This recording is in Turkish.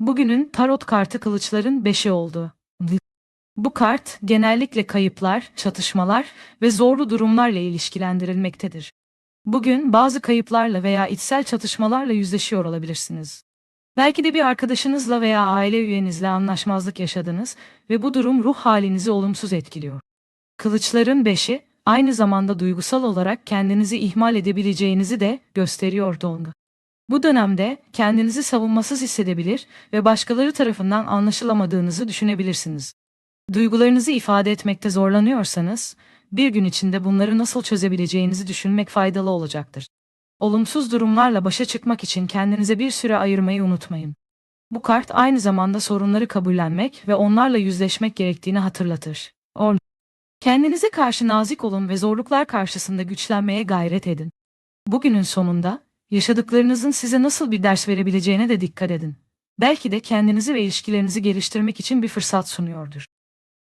Bugünün tarot kartı kılıçların beşi oldu. Bu kart genellikle kayıplar, çatışmalar ve zorlu durumlarla ilişkilendirilmektedir. Bugün bazı kayıplarla veya içsel çatışmalarla yüzleşiyor olabilirsiniz. Belki de bir arkadaşınızla veya aile üyenizle anlaşmazlık yaşadınız ve bu durum ruh halinizi olumsuz etkiliyor. Kılıçların beşi aynı zamanda duygusal olarak kendinizi ihmal edebileceğinizi de gösteriyor Donga. Bu dönemde kendinizi savunmasız hissedebilir ve başkaları tarafından anlaşılamadığınızı düşünebilirsiniz. Duygularınızı ifade etmekte zorlanıyorsanız, bir gün içinde bunları nasıl çözebileceğinizi düşünmek faydalı olacaktır. Olumsuz durumlarla başa çıkmak için kendinize bir süre ayırmayı unutmayın. Bu kart aynı zamanda sorunları kabullenmek ve onlarla yüzleşmek gerektiğini hatırlatır. On. Kendinize karşı nazik olun ve zorluklar karşısında güçlenmeye gayret edin. Bugünün sonunda, yaşadıklarınızın size nasıl bir ders verebileceğine de dikkat edin. Belki de kendinizi ve ilişkilerinizi geliştirmek için bir fırsat sunuyordur.